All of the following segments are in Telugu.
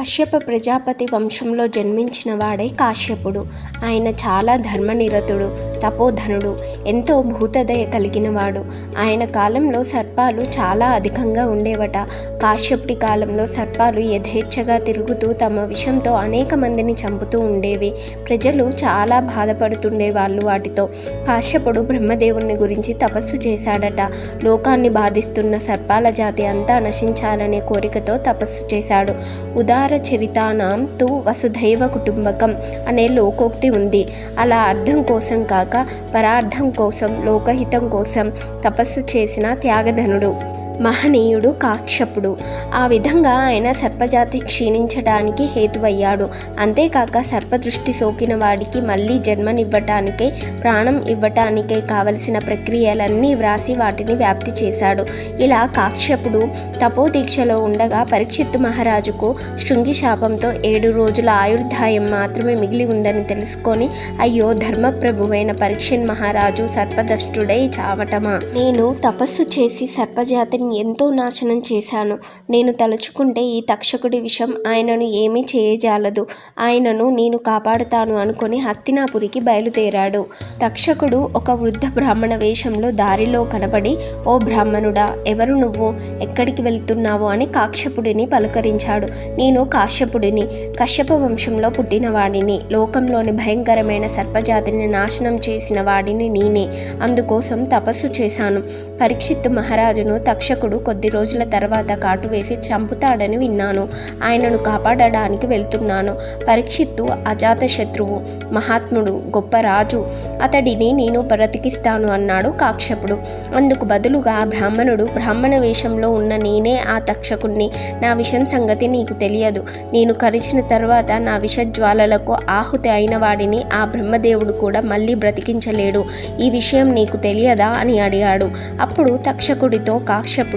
కశ్యప ప్రజాపతి వంశంలో జన్మించిన వాడే కాశ్యపుడు. ఆయన చాలా ధర్మనిరతుడు తపోధనుడు ఎంతో భూతదయ కలిగినవాడు. ఆయన కాలంలో సర్పాలు చాలా అధికంగా ఉండేవట. కాశ్యపుడి కాలంలో సర్పాలు యథేచ్ఛగా తిరుగుతూ తమ విషంతో అనేక మందిని చంపుతూ ఉండేవి. ప్రజలు చాలా బాధపడుతుండేవాళ్ళు వాటితో. కాశ్యపుడు బ్రహ్మదేవుని గురించి తపస్సు చేశాడట. లోకాన్ని బాధిస్తున్న సర్పాల జాతి అంతా నశించాలనే కోరికతో తపస్సు చేశాడు. ఉదాహరణ చరితానాం తు వసుధైవ కుటుంబకం అనే లోకోక్తి ఉంది. అలా అర్థం కోసం కాక పరార్థం కోసం లోకహితం కోసం తపస్సు చేసిన త్యాగధనుడు. మహనీయుడు కాక్షపుడు. ఆ విధంగా ఆయన సర్పజాతి క్షీణించడానికి హేతువయ్యాడు. అంతేకాక సర్పదృష్టి సోకిన వాడికి మళ్ళీ జన్మనివ్వటానికై ప్రాణం ఇవ్వటానికై కావలసిన ప్రక్రియలన్నీ వ్రాసి వాటిని వ్యాప్తి చేశాడు. ఇలా కాక్షపుడు తపోదీక్షలో ఉండగా పరీక్షిత్తు మహారాజుకు శృంగి శాపంతో ఏడు రోజుల ఆయుర్ధాయం మాత్రమే మిగిలి ఉందని తెలుసుకొని అయ్యో ధర్మప్రభువైన పరీక్షణ్ మహారాజు సర్పదష్టుడై చావటమా? నేను తపస్సు చేసి సర్పజాతిని ఎంతో నాశనం చేశాను. నేను తలుచుకుంటే ఈ తక్షకుడి విషయం ఆయనను ఏమీ చేయజాలదు. ఆయనను నేను కాపాడుతాను అనుకొని హస్తినాపురికి బయలుదేరాడు. తక్షకుడు ఒక వృద్ధ బ్రాహ్మణ వేషంలో దారిలో కనబడి ఓ బ్రాహ్మణుడా ఎవరు నువ్వు? ఎక్కడికి వెళ్తున్నావు? అని కాక్షపుడిని పలుకరించాడు. నేను కాశ్యపుడిని. కశ్యప వంశంలో పుట్టినవాడిని. లోకంలోని భయంకరమైన సర్పజాతిని నాశనం చేసిన వాడిని నేనే. అందుకోసం తపస్సు చేశాను. పరీక్షిత్ మహారాజును రక్షకుడు కొద్ది రోజుల తర్వాత కాటు వేసి చంపుతాడని విన్నాను. ఆయనను కాపాడడానికి వెళ్తున్నాను. పరీక్షిత్తు అజాత శత్రువు మహాత్ముడు గొప్ప రాజు. అతడిని నేను బ్రతికిస్తాను అన్నాడు కాక్షపుడు. అందుకు బదులుగా బ్రాహ్మణుడు బ్రాహ్మణ వేషంలో ఉన్న నేనే ఆ తక్షకుణ్ణి. నా విషం సంగతి నీకు తెలియదు. నేను కరిచిన తర్వాత నా విషజ్వాలలకు ఆహుతి అయిన వాడిని ఆ బ్రహ్మదేవుడు కూడా మళ్ళీ బ్రతికించలేడు. ఈ విషయం నీకు తెలియదా అని అడిగాడు. అప్పుడు తక్షకుడితో కాక్షపుడు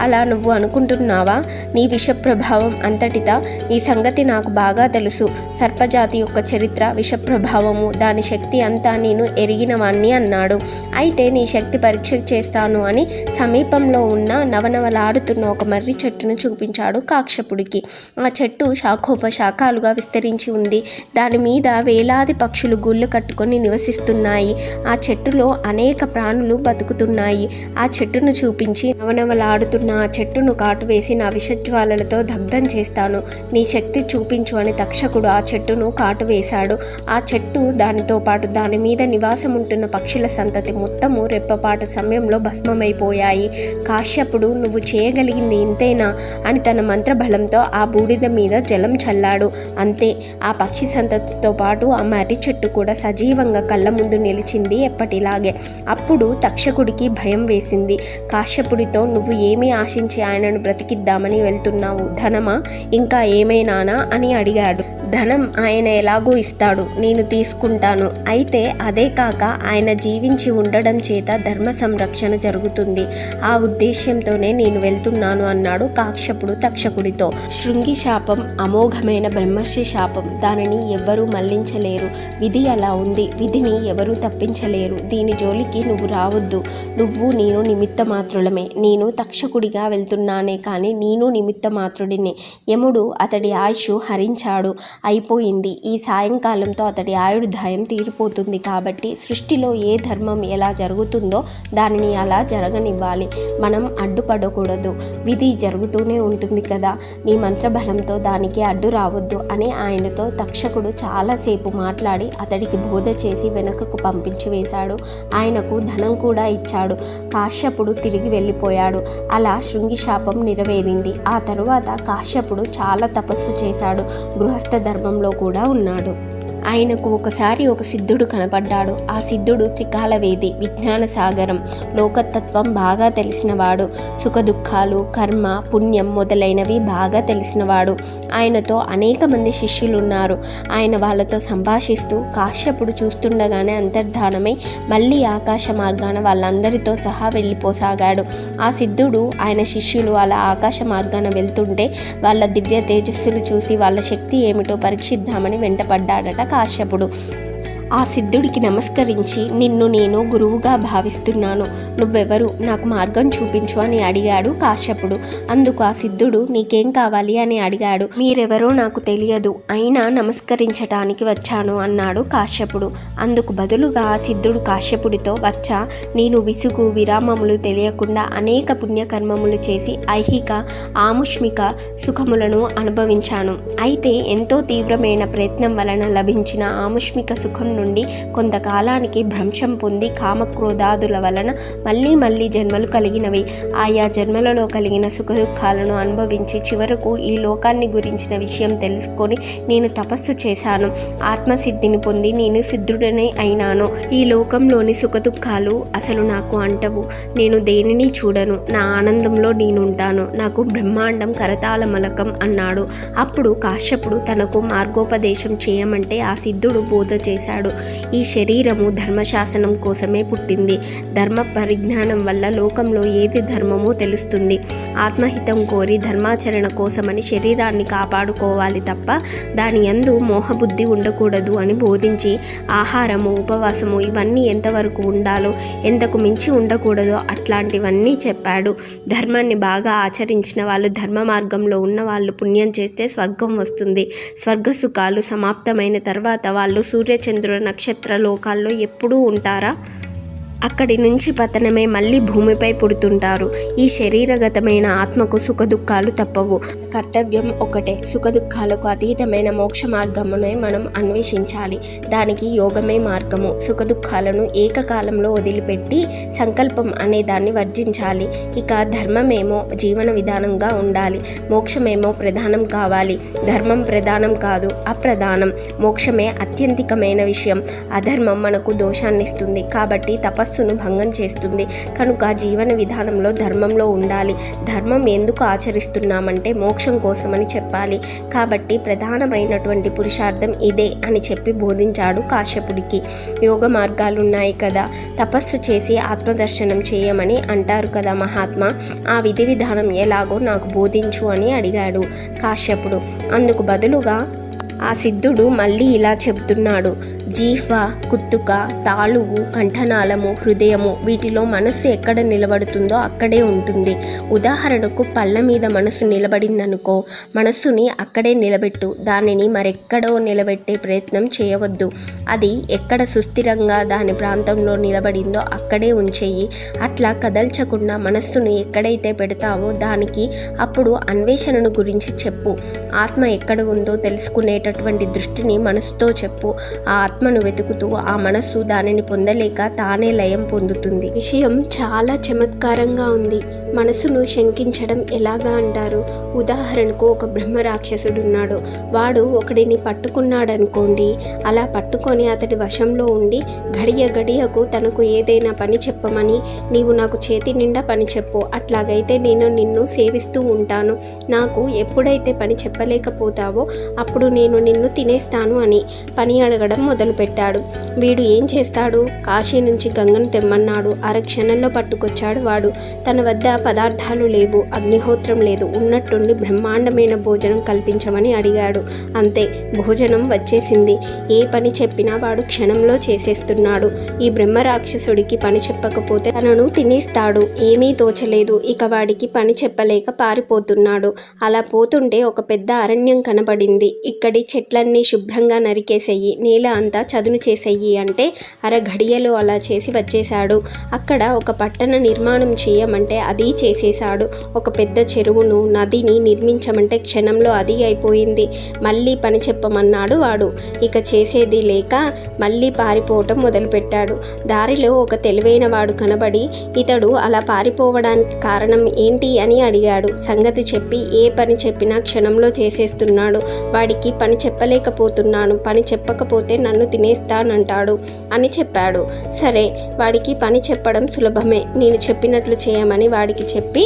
అలా నువ్వు అనుకుంటున్నావా? నీ విష ప్రభావం అంతటితా నీ సంగతి నాకు బాగా తెలుసు. సర్పజాతి యొక్క చరిత్ర విష ప్రభావము దాని శక్తి అంతా నేను ఎరిగినవాణ్ణి అన్నాడు. అయితే నీ శక్తి పరీక్ష చేస్తాను అని సమీపంలో ఉన్న నవనవలాడుతున్న ఒక మర్రి చెట్టును చూపించాడు కాక్షపుడికి. ఆ చెట్టు శాఖోపశాఖాలుగా విస్తరించి ఉంది. దాని మీద వేలాది పక్షులు గుళ్ళు కట్టుకొని నివసిస్తున్నాయి. ఆ చెట్టులో అనేక ప్రాణులు బతుకుతున్నాయి. ఆ చెట్టును చూపించి నవనవలాడుతున్న ఆ చెట్టును కాటువేసి నా విషజ్వాలలతో దగ్ధం చేస్తాను. నీ శక్తి చూపించు అని తక్షకుడు ఆ చెట్టును కాటు వేశాడు. ఆ చెట్టు దానితో పాటు దాని మీద నివాసం ఉంటున్న పక్షుల సంతతి మొత్తము రెప్పపాటు సమయంలో భస్మమైపోయాయి. కాశ్యపుడు నువ్వు చేయగలిగింది ఇంతేనా? అని తన మంత్రబలంతో ఆ బూడిద మీద జలం చల్లాడు. అంతే ఆ పక్షి సంతతితో పాటు ఆ మర్రి చెట్టు కూడా సజీవంగా కళ్ళ ముందు నిలిచింది ఎప్పటిలాగే. అప్పుడు తక్షకుడికి భయం వేసింది. కాశ్యపుడితో నువ్వు ఏమీ ఆశించి ఆయనను బ్రతికిద్దామని వెళ్తున్నావు? ధనమా? ఇంకా ఏమైనానా? అని అడిగాడు. ధనం ఆయన ఎలాగో ఇస్తాడు నేను తీసుకుంటాను. అయితే అదే కాక ఆయన జీవించి ఉండడం చేత ధర్మ సంరక్షణ జరుగుతుంది. ఆ ఉద్దేశ్యంతోనే నేను వెళ్తున్నాను అన్నాడు కాక్షపుడు తక్షకుడితో. శృంగి శాపం అమోఘమైన బ్రహ్మర్షి శాపం దానిని ఎవ్వరూ మళ్ళించలేరు. విధి అలా ఉంది విధిని ఎవరూ తప్పించలేరు. దీని జోలికి నువ్వు రావద్దు. నువ్వు నేను నిమిత్త మాత్రులమే నేను తక్షకుడిగా వెళ్తున్నానే కానీ నేను నిమిత్త మాత్రుడిని యముడు అతడి ఆయుష్ హరించాడు. అయిపోయింది. ఈ సాయంకాలంతో అతడి ఆయుర్దాయం తీరిపోతుంది కాబట్టి సృష్టిలో ఏ ధర్మం ఎలా జరుగుతుందో దానిని అలా జరగనివ్వాలి. మనం అడ్డుపడకూడదు. విధి జరుగుతూనే ఉంటుంది కదా. నీ మంత్రబలంతో దానికి అడ్డు రావద్దు అని ఆయనతో తక్షకుడు చాలాసేపు మాట్లాడి అతడికి బోధ చేసి వెనకకు పంపించి వేశాడు. ఆయనకు ధనం కూడా ఇచ్చాడు. కాశ్యపుడు తిరిగి వెళ్ళిపోయాడు. అలా శృంగి శాపం నెరవేరింది. ఆ తరువాత కాశ్యపుడు చాలా తపస్సు చేశాడు. గృహస్థ గర్భంలో కూడా ఉన్నాడు. ఆయనకు ఒకసారి ఒక సిద్ధుడు కనపడ్డాడు. ఆ సిద్ధుడు త్రికాలవేది విజ్ఞాన సాగరం లోకతత్వం బాగా తెలిసినవాడు. సుఖదుఖాలు కర్మ పుణ్యం మొదలైనవి బాగా తెలిసినవాడు. ఆయనతో అనేక మంది శిష్యులు ఉన్నారు ఆయన వాళ్ళతో సంభాషిస్తూ కాశ్యపుడు చూస్తుండగానే అంతర్ధానమై మళ్ళీ ఆకాశ మార్గాన వాళ్ళందరితో సహా వెళ్ళిపోసాగాడు. ఆ సిద్ధుడు ఆయన శిష్యులు అలా ఆకాశ మార్గాన వెళ్తుంటే వాళ్ళ దివ్య తేజస్సులు చూసి వాళ్ళ శక్తి ఏమిటో పరీక్షిద్దామని వెంటపడ్డాడట కాశ్యపుడు ఆ సిద్ధుడికి నమస్కరించి నిన్ను నేను గురువుగా భావిస్తున్నాను. నువ్వెవరు? నాకు మార్గం చూపించు అని అడిగాడు కాశ్యపుడు. అందుకు ఆ సిద్ధుడు నీకేం కావాలి? అని అడిగాడు. మీరెవరో నాకు తెలియదు. అయినా నమస్కరించటానికి వచ్చాను అన్నాడు కాశ్యపుడు. అందుకు బదులుగా ఆ సిద్ధుడు కాశ్యపుడితో వచ్చా నేను విసుగు విరామములు తెలియకుండా అనేక పుణ్యకర్మములు చేసి ఐహిక ఆముష్మిక సుఖములను అనుభవించాను. అయితే ఎంతో తీవ్రమైన ప్రయత్నం వలన లభించిన ఆముష్మిక సుఖం నుండి కొంతకాలానికి భ్రంశం పొంది కామక్రోధాదుల వలన మళ్ళీ మళ్ళీ జన్మలు కలిగినవి. ఆయా జన్మలలో కలిగిన సుఖ దుఃఖాలను అనుభవించి చివరకు ఈ లోకాన్ని గురించిన విషయం తెలుసుకొని నేను తపస్సు చేశాను. ఆత్మసిద్ధిని పొంది నేను సిద్ధుడనే అయినాను. ఈ లోకంలోని సుఖ దుఃఖాలు అసలు నాకు అంటవు. నేను దేనిని చూడను. నా ఆనందంలో నేనుంటాను నాకు బ్రహ్మాండం కరతాళమలకం అన్నాడు. అప్పుడు కాశ్యపుడు తనకు మార్గోపదేశం చేయమంటే ఆ సిద్ధుడు బోధ చేశాడు. ఈ శరీరము ధర్మశాసనం కోసమే పుట్టింది. ధర్మ పరిజ్ఞానం వల్ల లోకంలో ఏది ధర్మమో తెలుస్తుంది. ఆత్మహితం కోరి ధర్మాచరణ కోసమని శరీరాన్ని కాపాడుకోవాలి తప్ప దాని యందు మోహబుద్ధి ఉండకూడదు అని బోధించి ఆహారము ఉపవాసము ఇవన్నీ ఎంతవరకు ఉండాలో ఎంతకు మించి ఉండకూడదో అట్లాంటివన్నీ చెప్పాడు. ధర్మాన్ని బాగా ఆచరించిన వాళ్ళు ధర్మ మార్గంలో ఉన్న వాళ్ళు పుణ్యం చేస్తే స్వర్గం వస్తుంది. స్వర్గ సుఖాలు సమాప్తమైన తర్వాత వాళ్ళు సూర్యచంద్రుల నక్షత్ర లోకాల్లో ఎప్పుడూ ఉంటారా? అక్కడి నుంచి పతనమే మళ్ళీ భూమిపై పుడుతుంటారు. ఈ శరీరగతమైన ఆత్మకు సుఖదుఖాలు తప్పవు. కర్తవ్యం ఒకటే. సుఖదుఖాలకు అతీతమైన మోక్ష మార్గమునే మనం అన్వేషించాలి. దానికి యోగమే మార్గము. సుఖదుఖాలను ఏకకాలంలో వదిలిపెట్టి సంకల్పం అనే దాన్ని వర్జించాలి. ఇక ధర్మమేమో జీవన విధానంగా ఉండాలి. మోక్షమేమో ప్రధానం కావాలి. ధర్మం ప్రధానం కాదు అప్రధానం. మోక్షమే అత్యంతికమైన విషయం. అధర్మం మనకు దోషాన్నిస్తుంది. కాబట్టి మనస్సును భంగం చేస్తుంది. కనుక జీవన విధానంలో ధర్మంలో ఉండాలి. ధర్మం ఎందుకు ఆచరిస్తున్నామంటే మోక్షం కోసమని చెప్పాలి. కాబట్టి ప్రధానమైనటువంటి పురుషార్థం ఇదే అని చెప్పి బోధించాడు కాశ్యపుడికి. యోగ మార్గాలు ఉన్నాయి కదా. తపస్సు చేసి ఆత్మదర్శనం చేయమని అంటారు కదా మహాత్మా. ఆ విధి విధానం ఎలాగో నాకు బోధించు అని అడిగాడు కాశ్యపుడు. అందుకు బదులుగా ఆ సిద్ధుడు మళ్ళీ ఇలా చెబుతున్నాడు. జీహ్వ కుత్తుక తాళువు కంఠనాళము హృదయము వీటిలో మనస్సు ఎక్కడ నిలబడుతుందో అక్కడే ఉంటుంది. ఉదాహరణకు పళ్ళ మీద మనస్సు నిలబడిందనుకో మనస్సుని అక్కడే నిలబెట్టు. దానిని మరెక్కడో నిలబెట్టే ప్రయత్నం చేయవద్దు. అది ఎక్కడ సుస్థిరంగా దాని ప్రాంతంలో నిలబడిందో అక్కడే ఉంచేయి. అట్లా కదల్చకుండా మనస్సును ఎక్కడైతే పెడతావో దానికి అప్పుడు అన్వేషణను గురించి చెప్పు. ఆత్మ ఎక్కడ ఉందో ఉన్నటువంటి దృష్టిని మనసుతో చెప్పు. ఆ ఆత్మను వెతుకుతూ ఆ మనస్సు దానిని పొందలేక తానే లయం పొందుతుంది. విషయం చాలా చమత్కారంగా ఉంది. మనసును శంకించడం ఎలాగా అంటారు? ఉదాహరణకు ఒక బ్రహ్మ రాక్షసుడు ఉన్నాడు వాడు ఒకడిని పట్టుకున్నాడనుకోండి అలా పట్టుకొని అతడి వశంలో ఉండి గడియ గడియకు తనకు ఏదైనా పని చెప్పమని నీవు నాకు చేతి నిండా పని చెప్పు అట్లాగైతే నేను నిన్ను సేవిస్తూ ఉంటాను. నాకు ఎప్పుడైతే పని చెప్పలేకపోతావో అప్పుడు నేను నిన్ను తినేస్తాను అని పని అడగడం మొదలుపెట్టాడు. వీడు ఏం చేస్తాడు? కాశీ నుంచి గంగను తెమ్మన్నాడు. అరక్షణంలో పట్టుకొచ్చాడు వాడు. తన వద్ద పదార్థాలు లేవు అగ్నిహోత్రం లేదు. ఉన్నట్టుండి బ్రహ్మాండమైన భోజనం కల్పించమని అడిగాడు. అంతే భోజనం వచ్చేసింది. ఏ పని చెప్పినా వాడు క్షణంలో చేసేస్తున్నాడు. ఈ బ్రహ్మ రాక్షసుడికి పని చెప్పకపోతే తనను తినేస్తాడు. ఏమీ తోచలేదు. ఇక వాడికి పని చెప్పలేక పారిపోతున్నాడు. అలా పోతుంటే ఒక పెద్ద అరణ్యం కనబడింది. ఇక్కడి చెట్లన్నీ శుభ్రంగా నరికేసేయి నేల అంతా చదును చేసేయి అంటే అర ఘడియలో అలా చేసి వచ్చేశాడు. అక్కడ ఒక పట్టణ నిర్మాణం చేయమంటే అది చేసేశాడు. ఒక పెద్ద చెరువును నదిని నిర్మించమంటే క్షణంలో అది అయిపోయింది. మళ్ళీ పని చెప్పమన్నాడు వాడు. ఇక చేసేది లేక మళ్ళీ పారిపోవటం మొదలుపెట్టాడు. దారిలో ఒక తెలివైన వాడు కనబడి ఇతడు అలా పారిపోవడానికి కారణం ఏంటి? అని అడిగాడు. సంగతి చెప్పి ఏ పని చెప్పినా క్షణంలో చేసేస్తున్నాడు. వాడికి పని చెప్పలేకపోతున్నాను. పని చెప్పకపోతే నన్ను తినేస్తానంటాడు అని చెప్పాడు. సరే వాడికి పని చెప్పడం సులభమే. నేను చెప్పినట్లు చేయమని వాడి వాడికి చెప్పి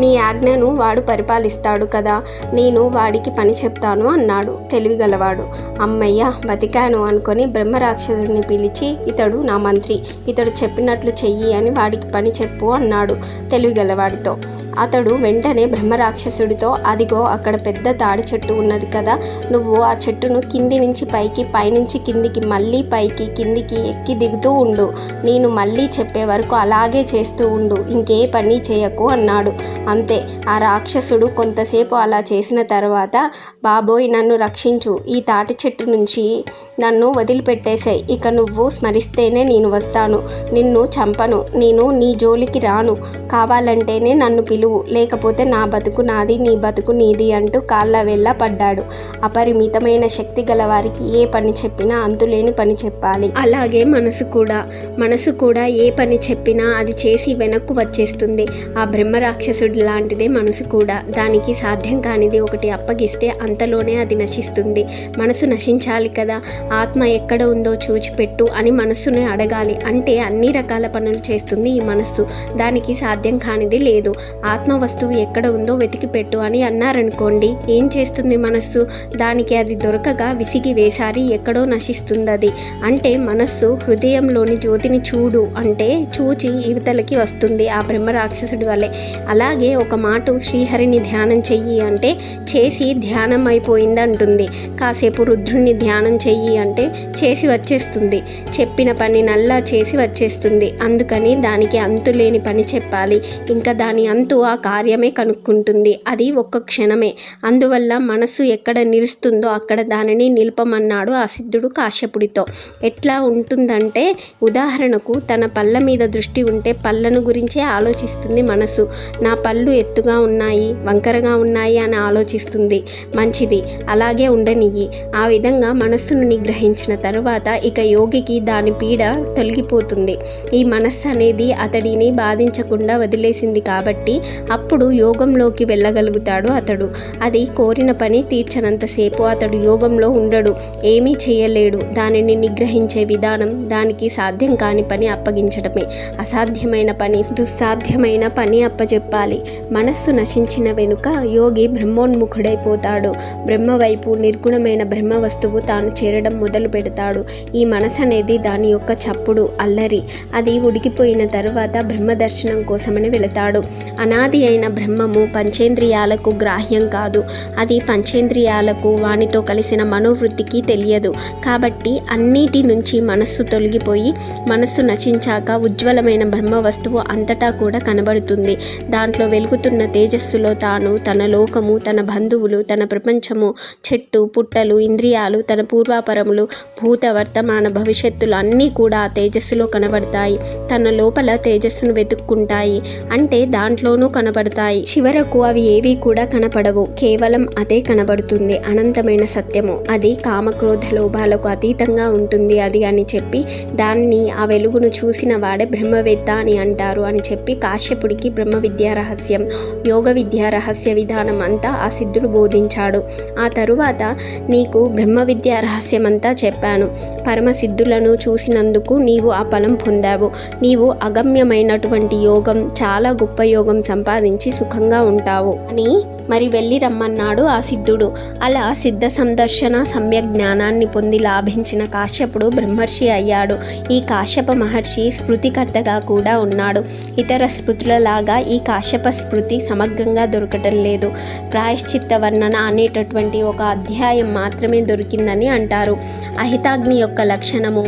నీ ఆజ్ఞను వాడు పరిపాలిస్తాడు కదా నేను వాడికి పని చెప్తాను అన్నాడు తెలివిగలవాడు. అమ్మయ్య బతికాను అనుకొని బ్రహ్మరాక్షసుడిని పిలిచి ఇతడు నా మంత్రి ఇతడు చెప్పినట్లు చెయ్యి అని వాడికి పని చెప్పు అన్నాడు తెలివిగలవాడితో. అతడు వెంటనే బ్రహ్మరాక్షసుడితో అదిగో అక్కడ పెద్ద తాడి చెట్టు ఉన్నది కదా నువ్వు ఆ చెట్టును కింది నుంచి పైకి పైనుంచి కిందికి మళ్ళీ పైకి కిందికి ఎక్కి దిగుతూ ఉండు. నేను మళ్ళీ చెప్పే వరకు అలాగే చేస్తూ ఉండు. ఇంకే పని చేయకు అన్నాడు. అంతే. ఆ రాక్షసుడు కొంతసేపు అలా చేసిన తర్వాత బాబోయ్ నన్ను రక్షించు. ఈ తాటి చెట్టు నుంచి నన్ను వదిలిపెట్టేశాయి ఇక నువ్వు స్మరిస్తేనే నేను వస్తాను. నిన్ను చంపను. నేను నీ జోలికి రాను. కావాలంటేనే నన్ను పిలి నిలువు లేకపోతే నా బతుకు నాది నీ బతుకు నీది అంటూ కాళ్ళ వెళ్ళ పడ్డాడు. అపరిమితమైన శక్తి గల వారికి ఏ పని చెప్పినా అంతులేని పని చెప్పాలి. అలాగే మనసు కూడా. మనసు కూడా ఏ పని చెప్పినా అది చేసి వెనక్కు వచ్చేస్తుంది. ఆ బ్రహ్మరాక్షసుడు లాంటిదే మనసు కూడా. దానికి సాధ్యం కానిది ఒకటి అప్పగిస్తే అంతలోనే అది నశిస్తుంది. మనసు నశించాలి కదా. ఆత్మ ఎక్కడ ఉందో చూచిపెట్టు అని మనస్సును అడగాలి. అంటే అన్ని రకాల పనులు చేస్తుంది ఈ మనస్సు. దానికి సాధ్యం కానిది లేదు. ఆత్మ వస్తువు ఎక్కడ ఉందో వెతికి పెట్టు అని అన్నారనుకోండి ఏం చేస్తుంది మనస్సు? దానికి అది దొరకగా విసిగి వేసారి ఎక్కడో నశిస్తుంది అది అంటే మనస్సు హృదయంలోని జ్యోతిని చూడు అంటే చూచి ఇవతలకి వస్తుంది ఆ బ్రహ్మ రాక్షసుడి వల్లే అలాగే ఒక మాట శ్రీహరిని ధ్యానం చెయ్యి అంటే చేసి ధ్యానం అయిపోయింది అంటుంది కాసేపు రుద్రుణ్ణి ధ్యానం చెయ్యి అంటే చేసి వచ్చేస్తుంది. చెప్పిన పని నల్లా చేసి వచ్చేస్తుంది. అందుకని దానికి అంతులేని పని చెప్పాలి. ఇంకా దాని అంతు ఆ కార్యమే కనుక్కుంటుంది. అది ఒక్క క్షణమే. అందువల్ల మనసు ఎక్కడ నిలుస్తుందో అక్కడ దానిని నిలపమన్నాడు ఆ సిద్ధుడు కాశ్యపుడితో. ఎట్లా ఉంటుందంటే ఉదాహరణకు తన పళ్ళ మీద దృష్టి ఉంటే పళ్ళను గురించే ఆలోచిస్తుంది మనసు. నా పళ్ళు ఎత్తుగా ఉన్నాయి వంకరగా ఉన్నాయి అని ఆలోచిస్తుంది. మంచిది. అలాగే ఉండనియ్యి. ఆ విధంగా మనస్సును నిగ్రహించిన తరువాత ఇక యోగికి దాని పీడ తొలగిపోతుంది. ఈ మనస్సు అనేది అతడిని బాధించకుండా వదిలేసింది కాబట్టి అప్పుడు యోగంలోకి వెళ్ళగలుగుతాడు అతడు. అది కోరిన పని తీర్చనంతసేపు అతడు యోగంలో ఉండడు ఏమీ చేయలేడు. దానిని నిగ్రహించే విధానం దానికి సాధ్యం కాని పని అప్పగించడమే అసాధ్యమైన పని దుస్సాధ్యమైన పని అప్పచెప్పాలి మనస్సు నశించిన వెనుక యోగి బ్రహ్మోన్ముఖుడైపోతాడు. బ్రహ్మవైపు నిర్గుణమైన బ్రహ్మ వస్తువు తాను చేరడం మొదలు పెడతాడు. ఈ మనసు అనేది దాని యొక్క చప్పుడు అల్లరి. అది ఉడికిపోయిన తర్వాత బ్రహ్మ దర్శనం కోసమని వెళతాడు. అనా అనాది అయిన బ్రహ్మము పంచేంద్రియాలకు గ్రాహ్యం కాదు. అది పంచేంద్రియాలకు వానితో కలిసిన మనోవృత్తికి తెలియదు. కాబట్టి అన్నిటి నుంచి మనస్సు తొలగిపోయి మనస్సు నశించాక ఉజ్వలమైన బ్రహ్మ వస్తువు అంతటా కూడా కనబడుతుంది. దాంట్లో వెలుగుతున్న తేజస్సులో తాను తన లోకము తన బంధువులు తన ప్రపంచము చెట్టు పుట్టలు ఇంద్రియాలు తన పూర్వాపరములు భూత వర్తమాన భవిష్యత్తులు అన్నీ కూడా ఆ తేజస్సులో కనబడతాయి. తన లోపల తేజస్సును వెతుక్కుంటాయి. అంటే దాంట్లోనూ కనబడతాయి. చివరకు అవి ఏవి కూడా కనపడవు. కేవలం అదే కనబడుతుంది. అనంతమైన సత్యము. అది కామక్రోధ లోభాలకు అతీతంగా ఉంటుంది అది అని చెప్పి దాన్ని ఆ వెలుగును చూసిన వాడే బ్రహ్మవేత్త అని అంటారు అని చెప్పి కాశ్యపుడికి బ్రహ్మ విద్యా రహస్యం యోగ విద్యా రహస్య విధానం అంతా ఆ సిద్ధుడు బోధించాడు. ఆ తరువాత నీకు బ్రహ్మ విద్యా రహస్యం అంతా చెప్పాను పరమసిద్ధులను చూసినందుకు నీవు ఆ ఫలం పొందావు. నీవు అగమ్యమైనటువంటి యోగం చాలా గొప్ప యోగం సంపాదించి సుఖంగా ఉంటావు. అని మరి వెళ్ళి రమ్మన్నాడు ఆ సిద్ధుడు. అలా సిద్ధ సందర్శన సమ్యక్ జ్ఞానాన్ని పొంది లాభించిన కాశ్యపుడు బ్రహ్మర్షి అయ్యాడు. ఈ కాశ్యప మహర్షి స్మృతికర్తగా కూడా ఉన్నాడు. ఇతర స్మృతులలాగా ఈ కాశ్యప స్మృతి సమగ్రంగా దొరకటం లేదు. ప్రాయశ్చిత్త వర్ణన అనేటటువంటి ఒక అధ్యాయం మాత్రమే దొరికిందని అంటారు. అహితాగ్ని యొక్క లక్షణము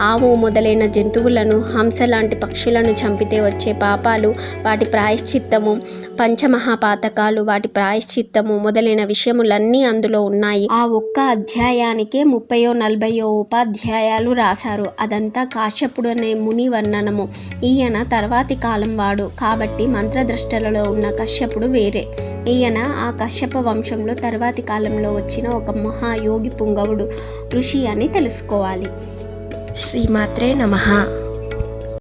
ఆవు మొదలైన జంతువులను హంస లాంటి పక్షులను చంపితే వచ్చే పాపాలు వాటి ప్రాయశ్చిత్తము పంచమహాపాతకాలు వాటి ప్రాయశ్చిత్తము మొదలైన విషయములన్నీ అందులో ఉన్నాయి. ఆ ఒక్క అధ్యాయానికే ముప్పయో నలభయో ఉపాధ్యాయాలు రాశారు. అదంతా కాశ్యపుడు అనే ముని వర్ణనము ఈయన తర్వాతి కాలం వాడు. కాబట్టి మంత్రద్రష్టలలో ఉన్న కశ్యపుడు వేరే. ఈయన ఆ కశ్యప వంశంలో తర్వాతి కాలంలో వచ్చిన ఒక మహాయోగి పుంగవుడు ఋషి అని తెలుసుకోవాలి. శ్రీమాత్రే నమః.